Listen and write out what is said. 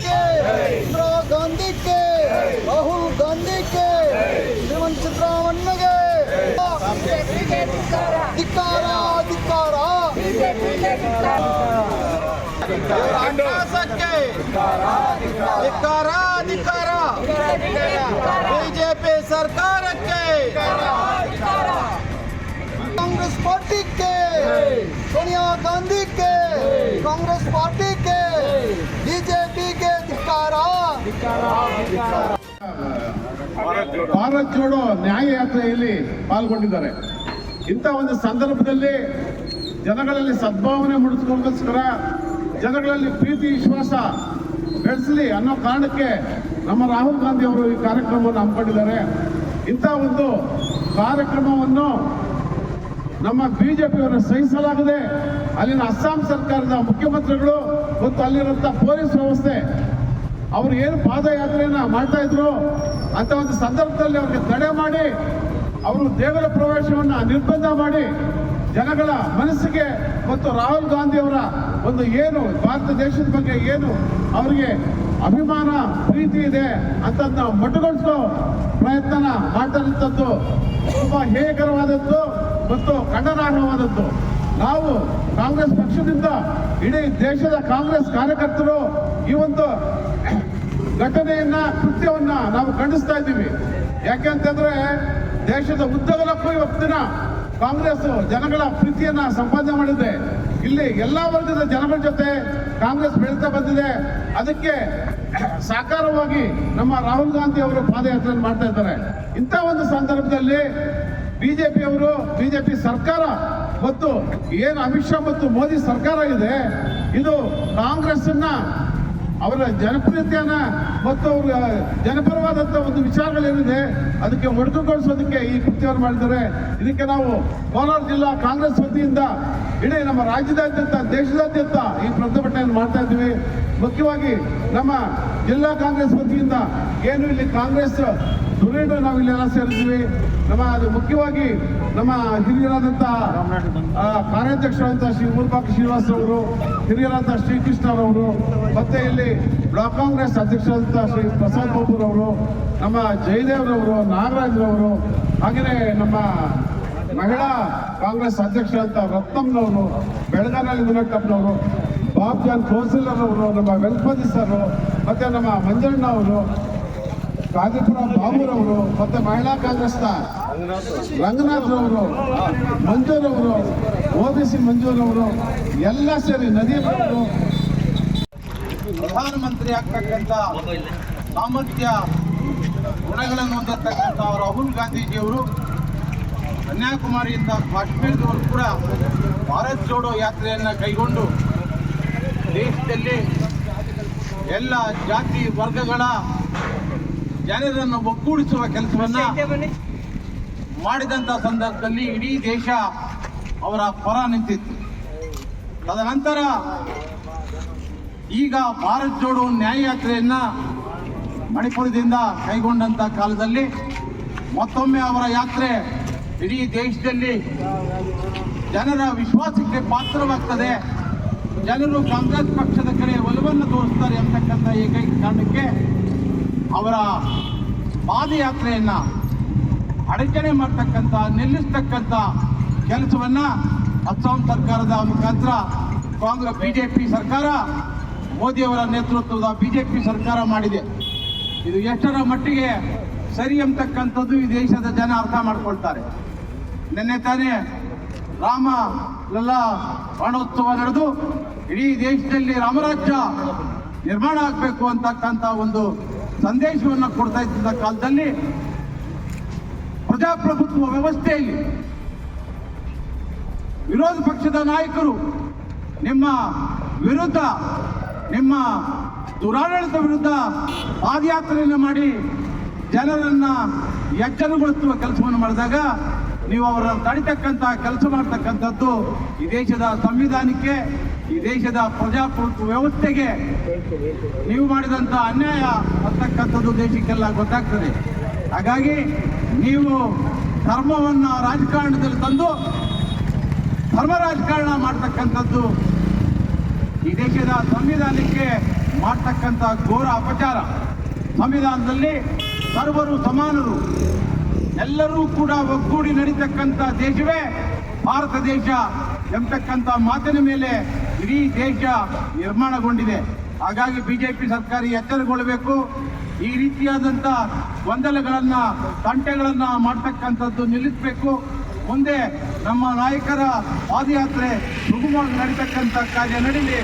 के इंदिरा गांधी के राहुल गांधी के ಶ್ರೀಮಂತ ಸಿದ್ದರಾಮಣ್ಣಗೆ ಧಿಕ್ಕಾರ ಧಿಕ್ಕಾರ ಅಟ್ಟಹಾಸಕ್ಕೆ ಧಿಕ್ಕಾರ ಧಿಕ್ಕಾರ ಬಿಜೆಪಿ ಸರ್ಕಾರಕ್ಕೆ कांग्रेस पार्टी के सोनिया गांधी के कांग्रेस पार्टी के बीजेपी के धिकारा ಭಾರತ್ ಜೋಡೋ. ನ್ಯಾಯಯಾತ್ರೆಯಲ್ಲಿ ಪಾಲ್ಗೊಂಡಿದ್ದಾರೆ. ಇಂಥ ಒಂದು ಸಂದರ್ಭದಲ್ಲಿ ಜನಗಳಲ್ಲಿ ಸದ್ಭಾವನೆ ಮೂಡಿಸ್ಕೋಸ್ಕರ ಜನಗಳಲ್ಲಿ ಪ್ರೀತಿ, ವಿಶ್ವಾಸ ಬೆಳೆಸಲಿ ಅನ್ನೋ ಕಾರಣಕ್ಕೆ ನಮ್ಮ ರಾಹುಲ್ ಗಾಂಧಿ ಅವರು ಈ ಕಾರ್ಯಕ್ರಮವನ್ನು ಹಮ್ಮಿಕೊಂಡಿದ್ದಾರೆ. ಇಂಥ ಒಂದು ಕಾರ್ಯಕ್ರಮವನ್ನು ನಮ್ಮ ಬಿಜೆಪಿಯವರು ಸಹಿಸಲಾಗದೆ ಅಲ್ಲಿನ ಅಸ್ಸಾಂ ಸರ್ಕಾರದ ಮುಖ್ಯಮಂತ್ರಿಗಳು ಮತ್ತು ಅಲ್ಲಿರುವಂಥ ಪೊಲೀಸ್ ವ್ಯವಸ್ಥೆ ಅವರು ಏನು ಪಾದಯಾತ್ರೆಯನ್ನ ಮಾಡ್ತಾ ಇದ್ರು? ಅಂತ ಒಂದು ಸಂದರ್ಭದಲ್ಲಿ ಅವ್ರಿಗೆ ತಡೆ ಮಾಡಿ, ಅವರು ದೇವರ ಪ್ರವೇಶವನ್ನು ನಿರ್ಬಂಧ ಮಾಡಿ ಜನಗಳ ಮನಸ್ಸಿಗೆ ಮತ್ತು ರಾಹುಲ್ ಗಾಂಧಿ ಅವರ ಒಂದು ಏನು, ಭಾರತ ದೇಶದ ಬಗ್ಗೆ ಏನು ಅವರಿಗೆ ಅಭಿಮಾನ, ಪ್ರೀತಿ ಇದೆ ಅಂತ ನಾವು ಮಟ್ಟುಗೊಳಿಸೋ ಪ್ರಯತ್ನ ಮಾಡ್ತಾರಂಥದ್ದು ತುಂಬಾ ಹೇಯಕರವಾದದ್ದು ಮತ್ತು ಖಂಡನಾರ್ಹವಾದದ್ದು. ನಾವು ಕಾಂಗ್ರೆಸ್ ಪಕ್ಷದಿಂದ ಇಡೀ ದೇಶದ ಕಾಂಗ್ರೆಸ್ ಕಾರ್ಯಕರ್ತರು ಈ ಒಂದು ಘಟನೆಯನ್ನ, ಕೃತ್ಯವನ್ನ ನಾವು ಖಂಡಿಸ್ತಾ ಇದ್ದೀವಿ. ಯಾಕೆಂತಂದ್ರೆ ದೇಶದ ಉದ್ದಗಲಕ್ಕೂ ಇವತ್ತಿನ ಕಾಂಗ್ರೆಸ್ ಜನಗಳ ಪ್ರೀತಿಯನ್ನ ಸಂಪಾದನೆ ಮಾಡಿದೆ. ಇಲ್ಲಿ ಎಲ್ಲಾ ವರ್ಗದ ಜನಗಳ ಜೊತೆ ಕಾಂಗ್ರೆಸ್ ಬೆಳೀತಾ ಬಂದಿದೆ. ಅದಕ್ಕೆ ಸಾಕಾರವಾಗಿ ನಮ್ಮ ರಾಹುಲ್ ಗಾಂಧಿ ಅವರು ಪಾದಯಾತ್ರೆ ಮಾಡ್ತಾ ಇದ್ದಾರೆ. ಇಂಥ ಒಂದು ಸಂದರ್ಭದಲ್ಲಿ ಬಿಜೆಪಿ ಅವರು, ಬಿಜೆಪಿ ಸರ್ಕಾರ ಮತ್ತು ಏನು ಅಮಿತ್ ಶಾ ಮತ್ತು ಮೋದಿ ಸರ್ಕಾರ ಇದೆ, ಇದು ಕಾಂಗ್ರೆಸ್ಸನ್ನ ಅವರ ಜನಪ್ರಿಯತೆಯನ್ನ ಮತ್ತು ಅವರ ಜನಪರವಾದಂತ ಒಂದು ವಿಚಾರಗಳೇನಿದೆ, ಅದಕ್ಕೆ ಒಡಕುಗೊಳಿಸೋದಕ್ಕೆ ಈ ಕೃತ್ಯವನ್ನು ಮಾಡಿದ್ದಾರೆ. ಇದಕ್ಕೆ ನಾವು ಕೋಲಾರ ಜಿಲ್ಲಾ ಕಾಂಗ್ರೆಸ್ ವತಿಯಿಂದ ಇಡೀ ನಮ್ಮ ರಾಜ್ಯದಾದ್ಯಂತ, ದೇಶದಾದ್ಯಂತ ಈ ಪ್ರತಿಭಟನೆಯನ್ನು ಮಾಡ್ತಾ ಇದ್ದೀವಿ. ಮುಖ್ಯವಾಗಿ ನಮ್ಮ ಜಿಲ್ಲಾ ಕಾಂಗ್ರೆಸ್ ವತಿಯಿಂದ ಏನು ಇಲ್ಲಿ ಕಾಂಗ್ರೆಸ್ ಧುರೀಣ ನಾವು ಇಲ್ಲೆಲ್ಲ ಸೇರಿದ್ದೀವಿ. ನಮ್ಮ ಅದು ಮುಖ್ಯವಾಗಿ ನಮ್ಮ ಹಿರಿಯರಾದಂಥ ಕಾರ್ಯಾಧ್ಯಕ್ಷರಾದಂಥ ಶ್ರೀ ಮೂರ್ಪಾಕ ಶ್ರೀನಿವಾಸ್ ಅವರು ಹಿರಿಯರಾದ ಶ್ರೀಕೃಷ್ಣರವರು ಮತ್ತೆ ಇಲ್ಲಿ ಬ್ಲಾಕ್ ಕಾಂಗ್ರೆಸ್ ಅಧ್ಯಕ್ಷರಾದಂಥ ಶ್ರೀ ಪ್ರಸಾದ್ ಬಾಬುರ್ ಅವರು, ನಮ್ಮ ಜಯದೇವ್ರವರು ನಾಗರಾಜ್ರವರು ಹಾಗೆಯೇ ನಮ್ಮ ಮಹಿಳಾ ಕಾಂಗ್ರೆಸ್ ಅಧ್ಯಕ್ಷರಾದಂಥ ರತ್ನಮ್ನವರು ಬೆಳಗಾವಿ ವಿನಕಪ್ಪನವರು ಬಾಬ್ ಜಾನ್ ಕೌನ್ಸಿಲರ್ ಅವರು, ನಮ್ಮ ವೆಂಕಪತಿ ಸರ್ ಮತ್ತೆ ನಮ್ಮ ಮಂಜಣ್ಣ ಅವರು, ಕಾಜಿಪುರ ಬಾಬುರವರು, ಮತ್ತೆ ಮಹಿಳಾ ಕಾಂಗ್ರೆಸ್ನ ರಂಗನಾಥ್ ರವರು ಮಂಜೂರವರು ಓದಿಸಿ ಮಂಜೂರವರು ಎಲ್ಲ ಸೇರಿ ಬಂದರು ಪ್ರಧಾನಮಂತ್ರಿ ಆಗ್ತಕ್ಕಂಥ ಸಾಮರ್ಥ್ಯ, ಗುಣಗಳನ್ನು ಹೊಂದಿರತಕ್ಕಂಥ ರಾಹುಲ್ ಗಾಂಧೀಜಿಯವರು, ಕನ್ಯಾಕುಮಾರಿಯಿಂದ ಕಾಶ್ಮೀರದವರು ಕೂಡ ಭಾರತ್ ಜೋಡೋ ಯಾತ್ರೆಯನ್ನು ಕೈಗೊಂಡು ದೇಶದಲ್ಲಿ ಎಲ್ಲ ಜಾತಿ ವರ್ಗಗಳ ಜನರನ್ನು ಒಗ್ಗೂಡಿಸುವ ಕೆಲಸವನ್ನ ಮಾಡಿದಂಥ ಸಂದರ್ಭದಲ್ಲಿ ಇಡೀ ದೇಶ ಅವರ ಪರ ನಿಂತಿತ್ತು. ತದನಂತರ ಈಗ ಭಾರತ್ ಜೋಡೋ ನ್ಯಾಯಯಾತ್ರೆಯನ್ನು ಮಣಿಪುರದಿಂದ ಕೈಗೊಂಡಂತ ಕಾಲದಲ್ಲಿ ಮತ್ತೊಮ್ಮೆ ಅವರ ಯಾತ್ರೆ ಇಡೀ ದೇಶದಲ್ಲಿ ಜನರ ವಿಶ್ವಾಸಕ್ಕೆ ಪಾತ್ರವಾಗ್ತದೆ. ಜನರು ಕಾಂಗ್ರೆಸ್ ಪಕ್ಷದ ಕಡೆ ಒಲವನ್ನು ತೋರಿಸ್ತಾರೆ ಅಂತಕ್ಕಂಥ ಏಕೈಕ ಕಾರಣಕ್ಕೆ ಅವರ ಪಾದಯಾತ್ರೆಯನ್ನ ಅಡಚಣೆ ಮಾಡ್ತಕ್ಕಂಥ, ನಿಲ್ಲಿಸ್ತಕ್ಕಂಥ ಕೆಲಸವನ್ನ ಅಸ್ಸಾಂ ಸರ್ಕಾರದ ಮುಖಾಂತರ ಕಾಂಗ್ರೆಸ್ ಬಿಜೆಪಿ ಸರ್ಕಾರ, ಮೋದಿಯವರ ನೇತೃತ್ವದ ಬಿಜೆಪಿ ಸರ್ಕಾರ ಮಾಡಿದೆ. ಇದು ಎಷ್ಟರ ಮಟ್ಟಿಗೆ ಸರಿ ಅಂತಕ್ಕಂಥದ್ದು ಈ ದೇಶದ ಜನ ಅರ್ಥ ಮಾಡ್ಕೊಳ್ತಾರೆ. ನಿನ್ನೆ ತಾನೇ ರಾಮ ಲಲ್ಲಾ ರಣೋತ್ಸವ ನಡೆದು ಇಡೀ ದೇಶದಲ್ಲಿ ರಾಮರಾಜ್ಯ ನಿರ್ಮಾಣ ಆಗಬೇಕು ಅಂತಕ್ಕಂಥ ಒಂದು ಸಂದೇಶವನ್ನು ಕೊಡ್ತಾ ಇದ್ದ ಕಾಲದಲ್ಲಿ ಪ್ರಜಾಪ್ರಭುತ್ವ ವ್ಯವಸ್ಥೆಯಲ್ಲಿ ವಿರೋಧ ಪಕ್ಷದ ನಾಯಕರು ನಿಮ್ಮ ವಿರುದ್ಧ, ನಿಮ್ಮ ದುರಾಡಳಿತ ವಿರುದ್ಧ ಪಾದಯಾತ್ರೆಯನ್ನು ಮಾಡಿ ಜನರನ್ನ ಎಚ್ಚರಗೊಳಿಸುವ ಕೆಲಸವನ್ನು ಮಾಡಿದಾಗ ನೀವು ಅವರನ್ನು ತಡಿತಕ್ಕಂಥ ಕೆಲಸ ಮಾಡ್ತಕ್ಕಂಥದ್ದು ಈ ದೇಶದ ಸಂವಿಧಾನಕ್ಕೆ, ಈ ದೇಶದ ಪ್ರಜಾಪ್ರಭುತ್ವ ವ್ಯವಸ್ಥೆಗೆ ನೀವು ಮಾಡಿದಂಥ ಅನ್ಯಾಯ ಅಂತಕ್ಕಂಥದ್ದು ದೇಶಕ್ಕೆಲ್ಲ ಗೊತ್ತಾಗ್ತದೆ. ಹಾಗಾಗಿ ನೀವು ಧರ್ಮವನ್ನು ರಾಜಕಾರಣದಲ್ಲಿ ತಂದು ಧರ್ಮ ರಾಜಕಾರಣ ಮಾಡ್ತಕ್ಕಂಥದ್ದು ಈ ದೇಶದ ಸಂವಿಧಾನಕ್ಕೆ ಮಾಡ್ತಕ್ಕಂಥ ಘೋರ ಅಪಚಾರ. ಸಂವಿಧಾನದಲ್ಲಿ ಸರ್ವರು ಸಮಾನರು. ಎಲ್ಲರೂ ಕೂಡ ಒಗ್ಗೂಡಿ ನಡೀತಕ್ಕಂಥ ದೇಶವೇ ಭಾರತ ದೇಶ ಎಂಬತಕ್ಕಂಥ ಮಾತಿನ ಮೇಲೆ ಇಡೀ ದೇಶ ನಿರ್ಮಾಣಗೊಂಡಿದೆ. ಹಾಗಾಗಿ ಬಿಜೆಪಿ ಸರ್ಕಾರ ಎಚ್ಚರಗೊಳ್ಳಬೇಕು. ಈ ರೀತಿಯಾದಂಥ ಗೊಂದಲಗಳನ್ನು ತಂಟೆಗಳನ್ನು ಮಾಡ್ತಕ್ಕಂಥದ್ದು ನಿಲ್ಲಿಸಬೇಕು. ಮುಂದೆ ನಮ್ಮ ನಾಯಕರ ಪಾದಯಾತ್ರೆ ಸುಗಮವಾಗಿ ನಡೀತಕ್ಕಂಥ ಕಾರ್ಯ ನಡೀಲಿ.